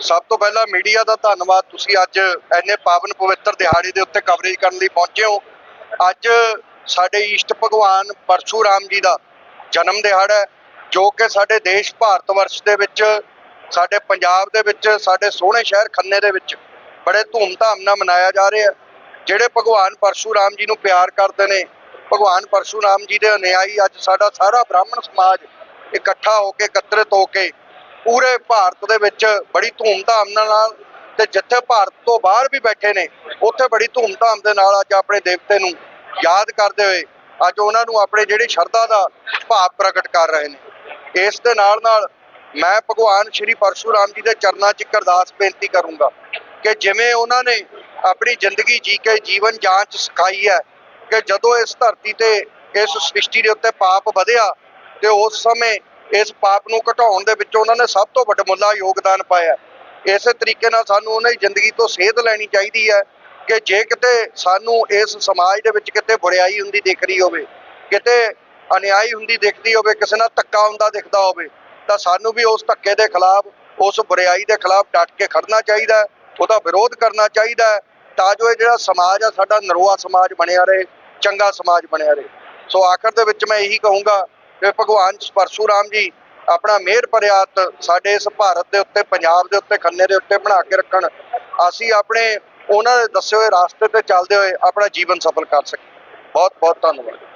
ਸਭ ਤੋਂ ਪਹਿਲਾਂ ਮੀਡੀਆ ਦਾ ਧੰਨਵਾਦ ਤੁਸੀਂ ਅੱਜ ਐਨੇ ਪਾਵਨ ਪਵਿੱਤਰ ਦਿਹਾੜੇ ਦੇ ਉੱਤੇ ਕਵਰੇਜ ਕਰਨ ਲਈ ਪਹੁੰਚੇ ਹੋ। ਅੱਜ ਸਾਡੇ ਈਸ਼ਟ ਭਗਵਾਨ ਪਰਸ਼ੂਰਾਮ ਜੀ ਦਾ ਜਨਮ ਦਿਹਾੜਾ ਹੈ, ਜੋ ਕਿ ਸਾਡੇ ਦੇਸ਼ ਭਾਰਤ ਵਰਸ਼ ਦੇ ਵਿੱਚ, ਸਾਡੇ ਪੰਜਾਬ ਦੇ ਵਿੱਚ, ਸਾਡੇ ਸੋਹਣੇ ਸ਼ਹਿਰ ਖੰਨੇ ਦੇ ਵਿੱਚ ਬੜੇ ਧੂਮਧਾਮ ਨਾਲ ਮਨਾਇਆ ਜਾ ਰਿਹਾ ਜਿਹੜੇ ਭਗਵਾਨ ਪਰਸ਼ੂਰਾਮ ਜੀ ਨੂੰ ਪਿਆਰ ਕਰਦੇ ਨੇ, ਭਗਵਾਨ ਪਰਸ਼ੂਰਾਮ ਜੀ ਦੇ ਅਨਿਆਈ ਅੱਜ ਸਾਡਾ ਸਾਰਾ ਬ੍ਰਾਹਮਣ ਸਮਾਜ ਇਕੱਠਾ ਹੋ ਕੇ, ਇਕੱਤਰਿਤ ਹੋ ਕੇ ਪੂਰੇ ਭਾਰਤ ਦੇ ਵਿੱਚ ਬੜੀ ਧੂਮਧਾਮ ਨਾਲ ਤੇ ਜਿੱਥੇ ਭਾਰਤ ਤੋਂ ਬਾਹਰ ਵੀ ਬੈਠੇ ਨੇ, ਉੱਥੇ ਬੜੀ ਧੂਮਧਾਮ ਦੇ ਨਾਲ ਅੱਜ ਆਪਣੇ ਦੇਵਤੇ ਨੂੰ ਯਾਦ ਕਰਦੇ ਹੋਏ ਅੱਜ ਉਹਨਾਂ ਨੂੰ ਆਪਣੇ ਜਿਹੜੀ ਸ਼ਰਧਾ ਦਾ ਭਾਵ ਪ੍ਰਗਟ ਕਰ ਰਹੇ ਨੇ। ਇਸ ਦੇ ਨਾਲ ਨਾਲ ਮੈਂ ਭਗਵਾਨ ਸ਼੍ਰੀ ਪਰਸ਼ੂਰਾਮ ਜੀ ਦੇ ਚਰਨਾਂ 'ਚ ਇੱਕ ਅਰਦਾਸ ਬੇਨਤੀ ਕਰੂੰਗਾ ਕਿ ਜਿਵੇਂ ਉਹਨਾਂ ਨੇ ਆਪਣੀ ਜ਼ਿੰਦਗੀ ਜੀ ਕੇ ਜੀਵਨ ਜਾਂਚ ਸਿਖਾਈ ਹੈ ਕਿ ਜਦੋਂ ਇਸ ਧਰਤੀ ਤੇ ਇਸ ਸ੍ਰਿਸ਼ਟੀ ਦੇ ਉੱਤੇ ਪਾਪ ਵਧਿਆ ਤੇ ਉਸ ਸਮੇਂ ਇਸ ਪਾਪ ਨੂੰ ਘਟਾਉਣ ਦੇ ਵਿੱਚ ਉਹਨਾਂ ਨੇ ਸਭ ਤੋਂ ਵੱਡਮੁੱਲਾ ਯੋਗਦਾਨ ਪਾਇਆ। ਇਸੇ ਤਰੀਕੇ ਨਾਲ ਸਾਨੂੰ ਉਹਨਾਂ ਦੀ ਜ਼ਿੰਦਗੀ ਤੋਂ ਸੇਧ ਲੈਣੀ ਚਾਹੀਦੀ ਹੈ ਕਿ ਜੇ ਕਿਤੇ ਸਾਨੂੰ ਇਸ ਸਮਾਜ ਦੇ ਵਿੱਚ ਕਿਤੇ ਬੁਰਿਆਈ ਹੁੰਦੀ ਦਿਖ ਰਹੀ ਹੋਵੇ, ਕਿਤੇ ਅਨਿਆਈ ਹੁੰਦੀ ਦਿਖਦੀ ਹੋਵੇ, ਕਿਸੇ ਨਾਲ ਧੱਕਾ ਹੁੰਦਾ ਦਿਖਦਾ ਹੋਵੇ, ਤਾਂ ਸਾਨੂੰ ਵੀ ਉਸ ਧੱਕੇ ਦੇ ਖਿਲਾਫ, ਉਸ ਬੁਰਿਆਈ ਦੇ ਖਿਲਾਫ ਡਟ ਕੇ ਖੜਨਾ ਚਾਹੀਦਾ ਉਹਦਾ ਵਿਰੋਧ ਕਰਨਾ ਚਾਹੀਦਾ ਤਾਂ ਜੋ ਇਹ ਜਿਹੜਾ ਸਮਾਜ ਆ, ਸਾਡਾ ਨਰੋਆ ਸਮਾਜ ਬਣਿਆ ਰਹੇ, ਚੰਗਾ ਸਮਾਜ ਬਣਿਆ ਰਹੇ। ਸੋ ਆਖਰ ਦੇ ਵਿੱਚ ਮੈਂ ਇਹੀ ਕਹੂੰਗਾ ਕਿ ਭਗਵਾਨ ਪਰਸ਼ੂਰਾਮ ਜੀ, ਆਪਣਾ ਮਿਹਰ ਭਰਿਆ ਸਾਡੇ ਇਸ ਭਾਰਤ ਦੇ ਉੱਤੇ, ਪੰਜਾਬ ਦੇ ਉੱਤੇ, ਖੰਨੇ ਦੇ ਉੱਤੇ ਬਣਾ ਕੇ ਰੱਖਣ। ਅਸੀਂ ਆਪਣੇ, ਉਹਨਾਂ ਦੇ ਦੱਸੇ ਹੋਏ ਰਾਸਤੇ ਤੇ ਚੱਲਦੇ ਹੋਏ ਆਪਣਾ ਜੀਵਨ ਸਫਲ ਕਰ ਸਕੀਏ। ਬਹੁਤ ਬਹੁਤ ਧੰਨਵਾਦ।